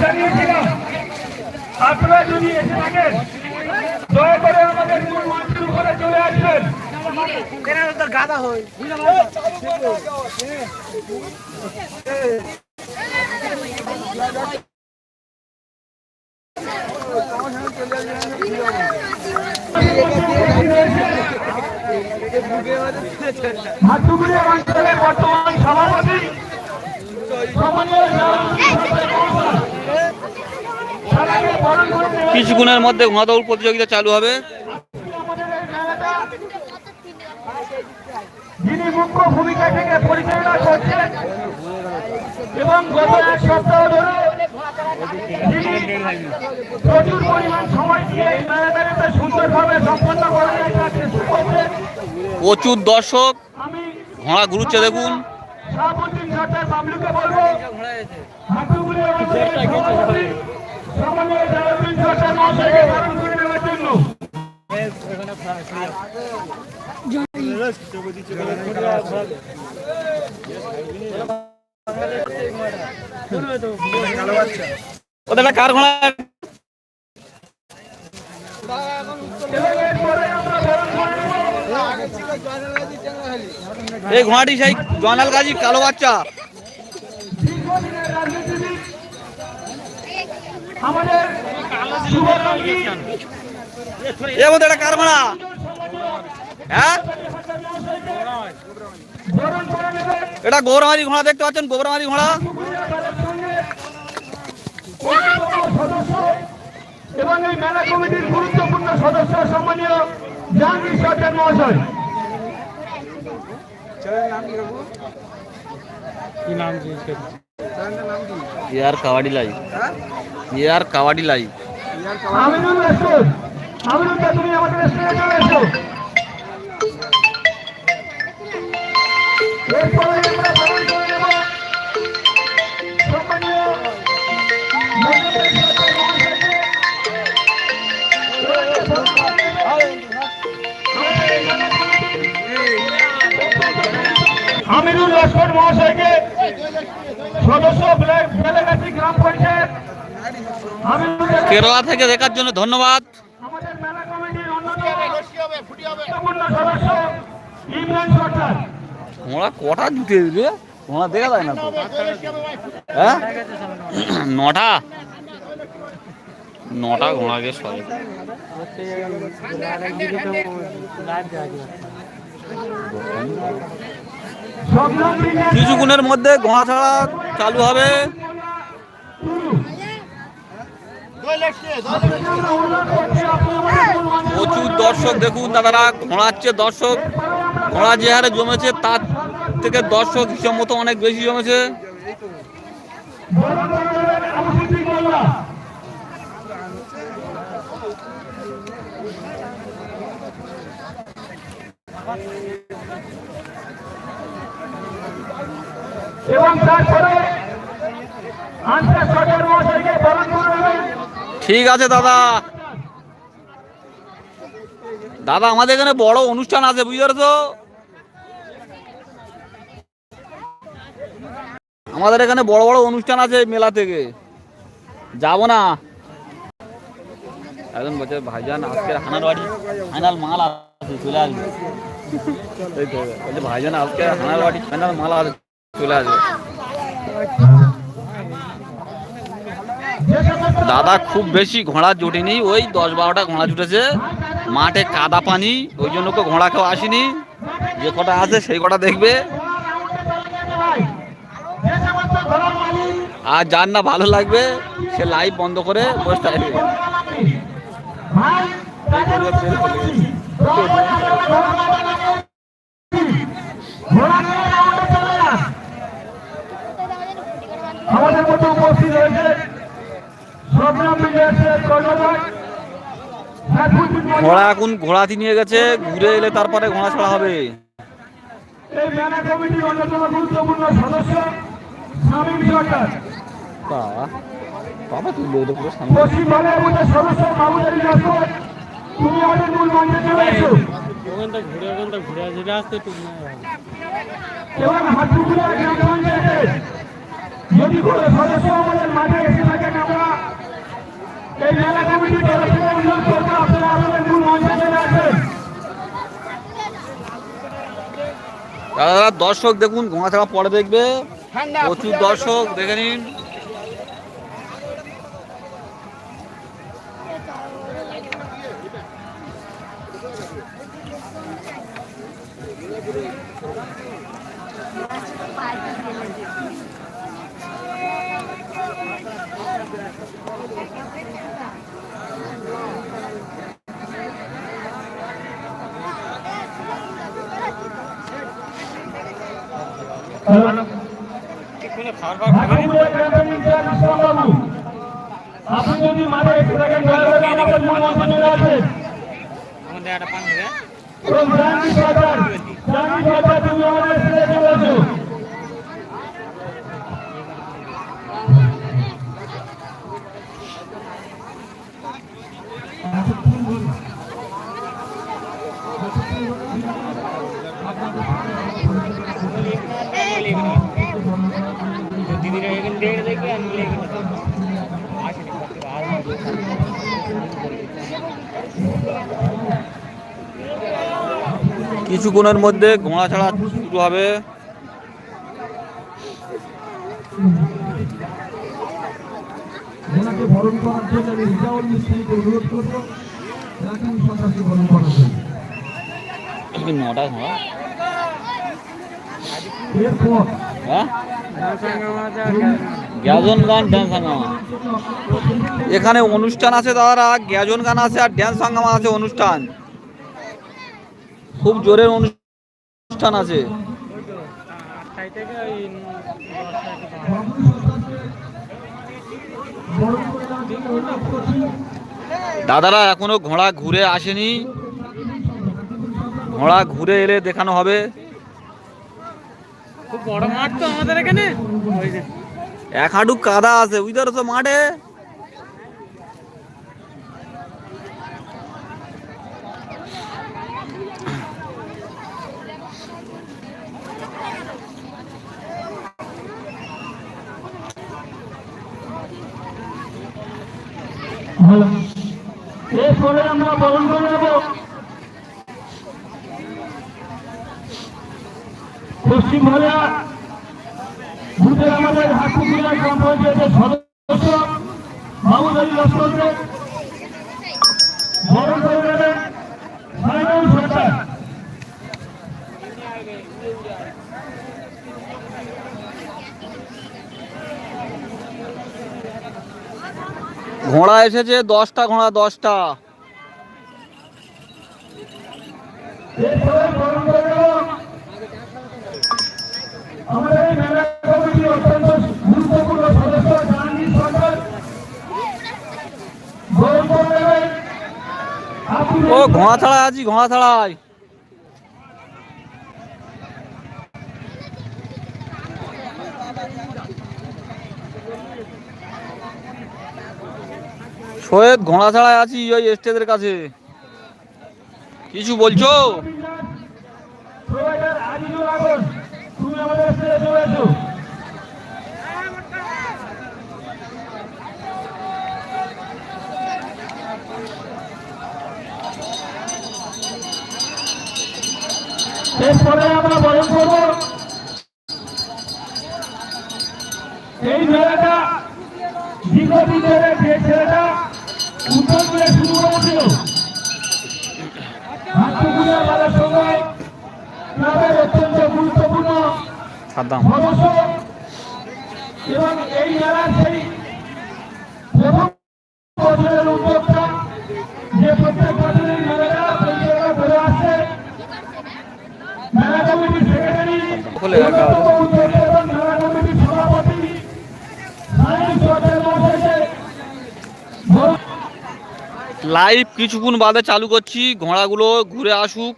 জানিয়েছিলাম আপনারা যদি এসে থাকেন, দয়া করে আমাদের মূল মঞ্চের উপরে চলে আসবেন। হাতুগুড়িয়া অঞ্চলের বর্তমান সভাপতি সম্মানীয় সারাকে বরণ করে নেওয়ার কিছুক্ষণের মধ্যে ঘোড়া দৌড় প্রতিযোগিতা চালু হবে। যিনি মুখ্য ভূমিকা থেকে পরিচালনা করছেন এবং গত এক সপ্তাহ ধরে প্রচুর পরিমাণ সময় দিয়ে এই সুন্দরভাবে সম্পন্ন করার একটা চেষ্টা করছেন। প্রচুর দর্শক ঘোড়া ঘুরুচ্ছে দেখুন। শাহাবুদ্দিন সরকার বাবলুকে বলব হাতুগুলি আমাদের সভাপতি সম্মানীয় শাহাবুদ্দিন সরকার মহাশয়কে বরণ করে নেওয়ার জন্য। ওদের কার ঘোড়া এবং এরপরে আমরা বরণ করে নেব এই ঘোড়াটি সেই জয়নাল গাজী কালো বাচ্চা। একটা কার ঘোড়া হ্যাঁ? এটা গৌরমারি ঘোড়া, দেখতে পাচ্ছেন গৌরমারি ঘোড়া। এবং এই মেলা কমিটির গুরুত্বপূর্ণ সদস্য, সম্মানীয় জাহাঙ্গীর সরকার মহাশয়। ইয়ার কাবাডি লাই। ইয়ার কাবাডি লাই। আমিনুল রাসুল আমিনুল দা, তুমি আমাদের স্টেজে চলে এসো। এরপরে মহাশয়কে সদস্য ব্ল্যাক গ্রাম পঞ্চায়েত কেরলা থেকে দেখার জন্য ধন্যবাদ আমাদের মেলা কমিটির অন্যতম সদস্য ইমরান সরকার ঘোড়া কটা জুটে রে ঘোড়া দেখা যায় না তো হ্যাঁ নটা নটা ঘোড়া গে সবাই সংগ্রাম ব্রিগেড কিছুক্ষণের মধ্যে ঘোড়া ছাড়া চালু হবে। প্রচুর দর্শক দেখুন দাদারা ঘোড়াচ্ছে দর্শক। ঘোড়া যে হারে জমেছে তার থেকে দর্শক হিসাব মতো অনেক বেশি জমেছে। বরণ করে ঠিক আছে, দাদা। দাদা, আমাদের এখানে বড় অনুষ্ঠান আছে, বুঝতে পারছ? আমাদের এখানে বড় বড় অনুষ্ঠান আছে মেলা থেকে। যাব না। একজন বলছে, ভাইজান, আজকে হানার বাড়ি ফাইনাল মাল আছে, চলে আসবে। তো ভাইজান, আজকে হানার বাড়ি ফাইনাল মাল আছে। চলে দাদা, খুব বেশি ঘোড়া জুটেনি, ওই দশ বারোটা ঘোড়া জুটেছে। মাঠে কাদা পানি, ওই জন্য কেউ ঘোড়া কেউ আসেনি। যে কটা আছে সেই কটা দেখবে। আর যার না ভালো লাগবে, সে লাইভ বন্ধ করে বসে ভাই তাদের উদ্দেশ্যে বলছি, দয়া করে আপনারা ঘোড়া মাথা লাগিয়ে ঘোড়া নিয়ে রাউন্ডে চলে যান। আমাদের মধ্যে উপস্থিত হয়েছে সংগ্রাম বিজয়ের কর্ণধার সাইফুদ্দিন মল্লিক। ঘোড়া এখন ঘোড়াতি নিয়ে গেছে ঘুরে এলে তারপরে ঘোড়া ছাড়া হবে। এই মেলা কমিটির অন্যতম গুরুত্বপূর্ণ সদস্য শামীম সরকার বাবা বাবা তুললো ওদের পুরো সামনে। পশ্চিমবঙ্গের মধ্যে সদস্য মাহমুদ আলী নসর তুমি আমাদের মূল মঞ্চে চলে এসো। ওখানটা ঘুরে ওখানটা ঘুরে আসি রাস্তায় টুক এবং হাটুকুড়া গ্রাম পঞ্চায়েতে যদি কোনো সদস্য আমাদের মাঠে এসে এই মেলা কমিটির তরফ থেকে অনুরোধ করব আপনারা আমাদের মূল মঞ্চে চলে আসবেন দাদা দাদা দর্শক দেখুন ঘোড়া থাকা পরে দেখবে। প্রচুর দর্শক দেখে নিন। হাটুকুড়া গ্রাম আপনি যদি মাঠে এসে থাকেন আমাদের মূল মঞ্চে চলে আমাদের একটা পান দিদিরা এখানে ডেট দেখে আমি আসেনি কিছুক্ষণের মধ্যে ঘোড়া ছাড়া শুরু হবে। ওনাকে বরণ করার জন্য আমি রিজাউল মিস্ত্রিকে অনুরোধ করব রাকিব সরকারকে বরণ করার জন্য নটা এরপর গ্যাজন গান, ড্যান্স হাঙ্গামা। এখানে অনুষ্ঠান আছে দাদারা, গ্যাজন গান আছে আর ড্যান্স হাঙ্গামা আছে অনুষ্ঠান। খুব জোরের অনুষ্ঠান আছে। দাদারা এখনও ঘোড়া ঘুরে আসেনি। ঘোড়া ঘুরে এলে দেখানো হবে। খুব বড় মাঠ তো আমাদের এখানে। এক হাঁটু কাদা আছে বুঝতে পারছ মাঠে। আমরা বরণ করে বুথের আমাদের হাটুকুড়া গ্রাম পঞ্চায়েতের সদস্য মাহমুদ আলী লস্করকে বরণ করে নেবেন সাইনুল সরকার। ঘোড়া এসেছে দশটা ঘোড়া দশটা। এরপরে বরণ করে ঘোড়া ছাড়া আছি ঘোড়া ছাড়াই শোয়েব ঘোড়া ছাড়াই আছি ওই স্টেজের কাছে। কিছু বলছো? আমাদের স্টেজে চলে এরপরে আমরা বরণ করব এই মেলাটা দীর্ঘদিন ধরে যে ছেলেটা উত্তর করে শুরু করেছিল। সময় ক্লাবের অত্যন্ত গুরুত্বপূর্ণ সদস্য। এবং এই মেলার সেই প্রথম বছরের উদ্যোক্তা সরকার হবে লাইভ কিছুক্ষণ বাদে চালু করছি ঘোড়াগুলো ঘুরে আসুক।